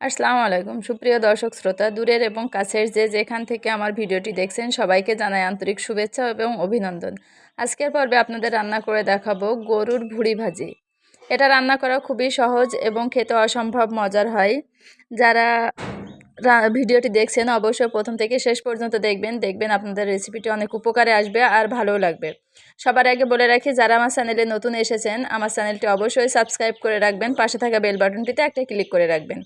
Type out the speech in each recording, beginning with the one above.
আসসালামু আলাইকুম। সুপ্রিয় দর্শক, শ্রোতা, দূরের এবং কাছের যে যেখান থেকে আমার ভিডিওটি দেখছেন, সবাইকে জানাই আন্তরিক শুভেচ্ছা এবং অভিনন্দন। আজকের পর্বে আপনাদের রান্না করে দেখাবো গরুর ভুড়ি ভাজি। এটা রান্না করা খুবই সহজ এবং খেতে অসম্ভব মজার হয়। যারা ভিডিওটি দেখছেন, অবশ্যই প্রথম থেকে শেষ পর্যন্ত দেখবেন। দেখবেন আপনাদের রেসিপিটি অনেক উপকারে আসবে আর ভালোও লাগবে। সবার আগে বলে রাখি, যারা আমার চ্যানেলে নতুন এসেছেন, আমার চ্যানেলটি অবশ্যই সাবস্ক্রাইব করে রাখবেন। পাশে থাকা বেল বাটনটিতে একটা ক্লিক করে রাখবেন।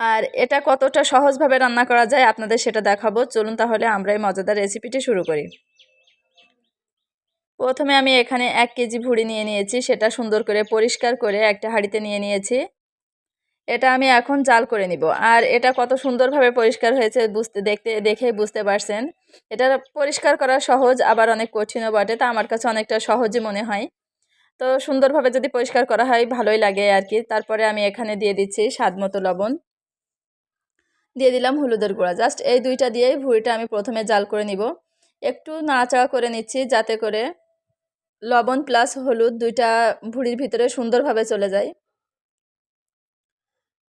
আর এটা কতটা সহজভাবে রান্না করা যায় আপনাদের সেটা দেখাবো। চলুন তাহলে আমরা এই মজাদার রেসিপিটি শুরু করি। প্রথমে আমি এখানে এক কেজি ভুড়ি নিয়ে নিয়েছি, সেটা সুন্দর করে পরিষ্কার করে একটা হাঁড়িতে নিয়ে নিয়েছি। এটা আমি এখন জাল করে নিব। আর এটা কত সুন্দরভাবে পরিষ্কার হয়েছে বুঝতে, দেখতে দেখে বুঝতে পারছেন। এটা পরিষ্কার করা সহজ, আবার অনেক কঠিনও বটে, তা আমার কাছে অনেকটা সহজই মনে হয়। তো সুন্দরভাবে যদি পরিষ্কার করা হয়, ভালোই লাগে আর কি। তারপরে আমি এখানে দিয়ে দিচ্ছি স্বাদ মতো লবণ। দিয়ে দিলাম হলুদের গুঁড়া। জাস্ট এই দুইটা দিয়েই ভুঁড়িটা আমি প্রথমে জাল করে নিব। একটু নাড়াচাড়া করে নিচ্ছি যাতে করে লবণ প্লাস হলুদ দুইটা ভুঁড়ির ভিতরে সুন্দরভাবে চলে যায়।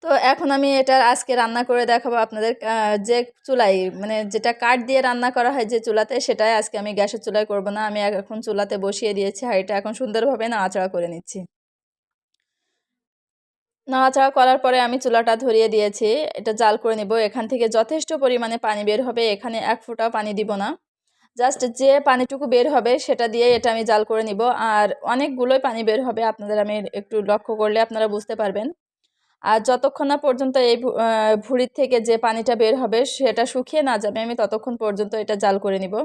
তো এখন আমি এটা আজকে রান্না করে দেখাবো আপনাদের যে চুলাই মানে যেটা কাঠ দিয়ে রান্না করা হয় যে চুলাতে, সেটাই আজকে আমি গ্যাসের চুলায় করব না। আমি এখন চুলাতে বসিয়ে দিয়েছি, হাঁড়িটা এখন সুন্দরভাবে নাড়াচাড়া করে নিচ্ছি। নাড়াচাড়া করার পরে আমি চুলাটা ধরিয়ে দিয়েছি। এটা জাল করে নিব। এখান থেকে যথেষ্ট পরিমাণে পানি বের হবে। এখানে এক ফোঁটাও পানি দিব না। জাস্ট যে পানিটুকু বের হবে সেটা দিয়ে এটা আমি জাল করে নিব। আর অনেকগুলোই পানি বের হবে আপনাদের আমি একটু লক্ষ্য করলে আপনারা বুঝতে পারবেন। আর যতক্ষণ না পর্যন্ত এই ভুঁড়ির থেকে যে পানিটা বের হবে সেটা শুকিয়ে না যাবে, আমি ততক্ষণ পর্যন্ত এটা জাল করে নিব।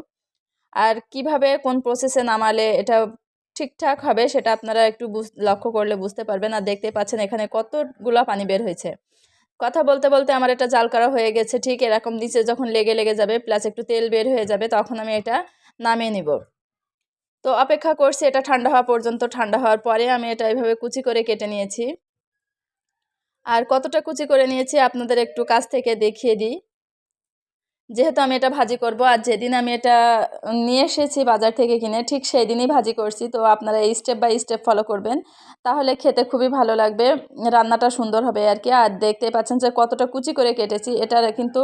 আর কীভাবে কোন প্রসেসে নামালে এটা ঠিকঠাক হবে সেটা আপনারা একটু লক্ষ্য করলে বুঝতে পারবেন। আর দেখতে পাচ্ছেন এখানে কতগুলো পানি বের হয়েছে। কথা বলতে বলতে আমার এটা জাল করা হয়ে গেছে। ঠিক এরকম নিচে যখন লেগে লেগে যাবে প্লাস একটু তেল বের হয়ে যাবে, তখন আমি এটা নামিয়ে নিব। তো অপেক্ষা করছি, এটা ঠান্ডা হওয়া পর্যন্ত ঠান্ডা হওয়ার পরে আমি এটা এইভাবে কুচি করে কেটে নিয়েছি। আর কতটা কুচি করে নিয়েছি আপনাদের একটু কাছ থেকে দেখিয়ে দিই। যেহেতু আমি এটা ভাজি করব আর যেদিন আমি এটা নিয়ে এসেছি বাজার থেকে কিনে, ঠিক সেই দিনই ভাজি করছি। তো আপনারা এই স্টেপ বাই স্টেপ ফলো করবেন। তাহলে খেতে খুবই ভালো লাগবে, রান্নাটা সুন্দর হবে আর কি। আর দেখতে পাচ্ছেন যে কতটা কুচি করে কেটেছি। এটা কিন্তু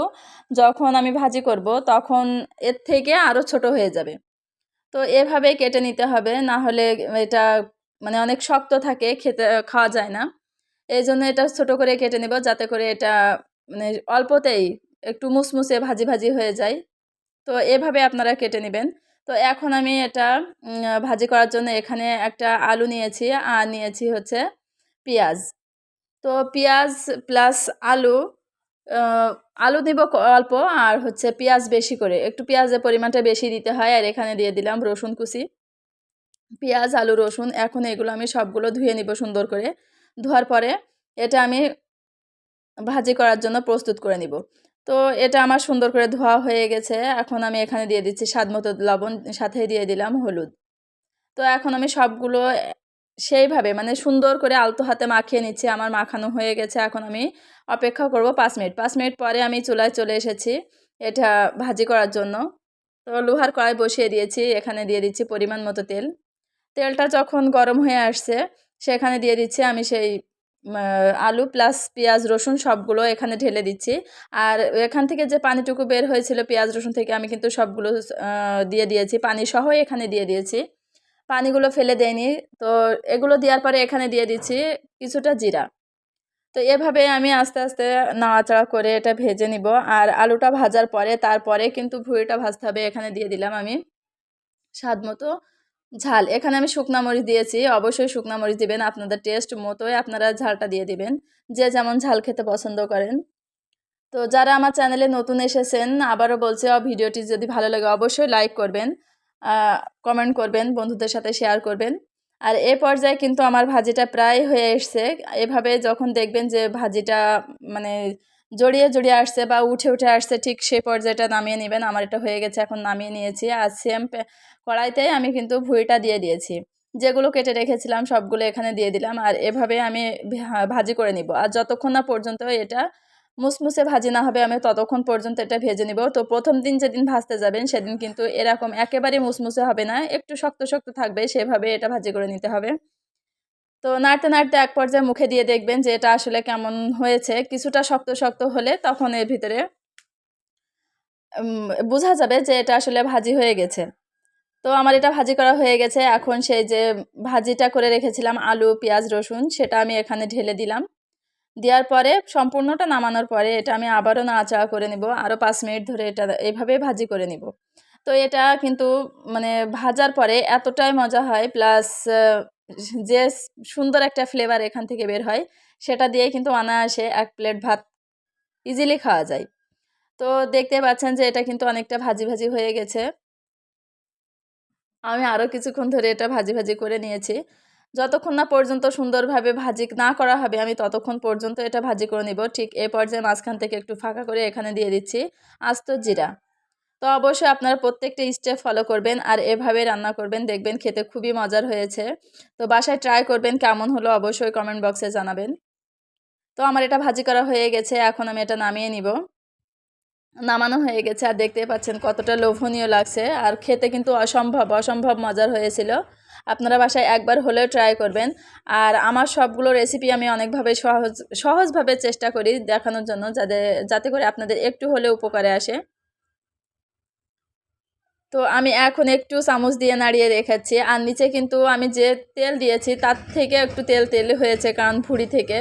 যখন আমি ভাজি করব তখন এর থেকে আরও ছোট হয়ে যাবে। তো এভাবে কেটে নিতে হবে, না হলে এটা মানে অনেক শক্ত থাকে, খেতে খাওয়া যায় না। এই জন্য এটা ছোট করে কেটে নেব, যাতে করে এটা মানে অল্পতেই একটু মুসমুসে ভাজি ভাজি হয়ে যায়। তো এভাবে আপনারা কেটে নেবেন। তো এখন আমি এটা ভাজি করার জন্য এখানে একটা আলু নিয়েছি আর নিয়েছি হচ্ছে পেঁয়াজ। তো পেঁয়াজ প্লাস আলু আলু দিব অল্প আর হচ্ছে পেঁয়াজ বেশি করে। একটু পেঁয়াজের পরিমাণটা বেশি দিতে হয় আর এখানে দিয়ে দিলাম রসুন কুচি। পেঁয়াজ, আলু, রসুন এখন এগুলো আমি সবগুলো ধুয়ে নিব সুন্দর করে। ধোয়ার পরে এটা আমি ভাজি করার জন্য প্রস্তুত করে নিব। তো এটা আমার সুন্দর করে ধোয়া হয়ে গেছে। এখন আমি এখানে দিয়ে দিচ্ছি স্বাদ মতো লবণ, সাথে দিয়ে দিলাম হলুদ। তো এখন আমি সবগুলো সেইভাবে মানে সুন্দর করে আলতো হাতে মাখিয়ে নিচ্ছি, আমার মাখানো হয়ে গেছে। এখন আমি অপেক্ষা করব পাঁচ মিনিট। পাঁচ মিনিট পরে আমি চুলায় চলে এসেছি এটা ভাজি করার জন্য। তো লোহার কড়াই বসিয়ে দিয়েছি, এখানে দিয়ে দিচ্ছি পরিমাণ মতো তেল। তেলটা যখন গরম হয়ে আসছে, সেখানে দিয়ে দিচ্ছি আমি সেই আলু প্লাস পেঁয়াজ, রসুন সবগুলো এখানে ঢেলে দিচ্ছি। আর এখান থেকে যে পানিটুকু বের হয়েছিল, পেঁয়াজ, রসুন থেকে আমি কিন্তু সবগুলো দিয়ে দিয়েছি। পানি সহ এখানে দিয়ে দিয়েছি। পানিগুলো ফেলে দেয়নি তো এগুলো দেওয়ার পরে এখানে দিয়ে দিচ্ছি কিছুটা জিরা। তো এভাবে আমি আস্তে আস্তে নাড়াচাড়া করে এটা ভেজে নিব। আর আলুটা ভাজার পরে, তারপরে কিন্তু ভুঁড়িটা ভাজতে হবে। এখানে দিয়ে দিলাম আমি স্বাদ মতো ঝাল। এখানে আমি শুকনা মরিচ দিয়েছি। অবশ্যই শুকনা মরিচ দিবেন। আপনাদের টেস্ট মতোই আপনারা ঝালটা দিয়ে দিবেন। যে যেমন ঝাল খেতে পছন্দ করেন। তো যারা আমার চ্যানেলে নতুন এসেছেন, আবারও বলছে ভিডিওটি যদি ভালো লাগে অবশ্যই লাইক করবেন কমেন্ট করবেন, বন্ধুদের সাথে শেয়ার করবেন। আর এ পর্যায়ে কিন্তু আমার ভাজিটা প্রায় হয়ে এসছে। এভাবে যখন দেখবেন যে ভাজিটা মানে জড়িয়ে জড়িয়ে আসছে বা উঠে উঠে আসছে, ঠিক সেই পর্যায়টা নামিয়ে নেবেন। আমার এটা হয়ে গেছে, এখন নামিয়ে নিয়েছি। আর সেম কড়াইতে আমি কিন্তু ভুঁড়িটা দিয়ে দিয়েছি। যেগুলো কেটে রেখেছিলাম সবগুলো এখানে দিয়ে দিলাম আর এভাবে আমি ভাজি করে নিব। আর যতক্ষণ না পর্যন্ত এটা মুসমুসে ভাজি না হবে, আমি ততক্ষণ পর্যন্ত এটা ভেজে নিব। তো প্রথম দিন যেদিন ভাজতে যাবেন, সেদিন কিন্তু এরকম একেবারে মুসমুসে হবে না, একটু শক্ত শক্ত থাকবে, সেভাবে এটা ভাজি করে নিতে হবে। তো নাড়তে নাড়তে এক পর্যায়ে মুখে দিয়ে দেখবেন যে এটা আসলে কেমন হয়েছে। কিছুটা শক্ত শক্ত হলে তখন এর ভিতরে বোঝা যাবে যে এটা আসলে ভাজি হয়ে গেছে। তো আমার এটা ভাজি করা হয়ে গেছে। এখন সেই যে ভাজিটা করে রেখেছিলাম আলু, পেঁয়াজ, রসুন, সেটা আমি এখানে ঢেলে দিলাম। দেওয়ার পরে সম্পূর্ণটা নামানোর পরে এটা আমি আবারও নাড়াচাড়া করে নিব। আরও পাঁচ মিনিট ধরে এটা এইভাবে ভাজি করে নিব। তো এটা কিন্তু মানে ভাজার পরে এতটাই মজা হয়, প্লাস যে সুন্দর একটা ফ্লেভার এখান থেকে বের হয়, সেটা দিয়ে কিন্তু অনায়াসে এক প্লেট ভাত ইজিলি খাওয়া যায়। তো দেখতে পাচ্ছেন যে এটা কিন্তু অনেকটা ভাজি ভাজি হয়ে গেছে। আমি আরও কিছুক্ষণ ধরে এটা ভাজি ভাজি করে নিয়েছি। যতক্ষণ না পর্যন্ত সুন্দরভাবে ভাজি না করা হবে, আমি ততক্ষণ পর্যন্ত এটা ভাজি করে নিব। ঠিক এই পর্যায়ে মাঝখান থেকে একটু ফাঁকা করে এখানে দিয়ে দিচ্ছি আস্ত জিরা। তো অবশ্যই আপনারা প্রত্যেকটা স্টেপ ফলো করবেন আর এভাবে রান্না করবেন, দেখবেন খেতে খুবই মজার হয়েছে। তো বাসায় ট্রাই করবেন কেমন হলো অবশ্যই কমেন্ট বক্সে জানাবেন। তো আমার এটা ভাজি করা হয়ে গেছে, এখন আমি এটা নামিয়ে নিব। নামানো হয়ে গেছে আর দেখতে পাচ্ছেন কতটা লোভনীয় লাগছে। আর খেতে কিন্তু অসম্ভব অসম্ভব মজার হয়েছিল। আপনারা বাসায় একবার হলেও ট্রাই করবেন। আর আমার সবগুলো রেসিপি আমি অনেকভাবে সহজ, সহজভাবে চেষ্টা করি দেখানোর জন্য যাতে যাতে করে আপনাদের একটু হলেও উপকারে আসে। তো আমি এখন একটু চামচ দিয়ে নাড়িয়ে রেখেছি। আর নিচে কিন্তু আমি যে তেল দিয়েছি তার থেকে একটু তেল তেল হয়েছে কারণ ভুড়ি থেকে।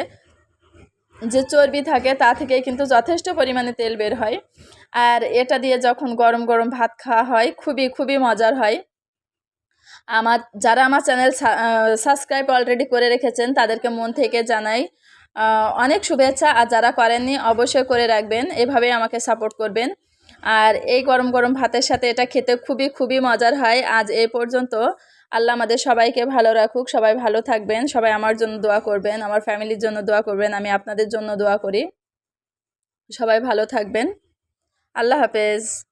যে চর্বি থাকে তা থেকে কিন্তু যথেষ্ট পরিমাণে তেল বের হয়। আর এটা দিয়ে যখন গরম গরম ভাত খাওয়া হয়, খুবই খুবই মজার হয়। আমার, যারা আমার চ্যানেল সাবস্ক্রাইব অলরেডি করে রেখেছেন, তাদেরকে মন থেকে জানাই অনেক শুভেচ্ছা। আর যারা করেননি, অবশ্যই করে রাখবেন। এভাবে আমাকে সাপোর্ট করবেন। আর এই গরম গরম ভাতের সাথে এটা খেতে খুবই খুবই মজার হয়। আজ এই পর্যন্ত আল্লাহ আমাদের সবাইকে ভালো রাখুক, সবাই ভালো থাকবেন, সবাই আমার জন্য দোয়া করবেন, আমার ফ্যামিলির জন্য দোয়া করবেন, আমি আপনাদের জন্য দোয়া করি। সবাই ভালো থাকবেন। আল্লাহ হাফেজ।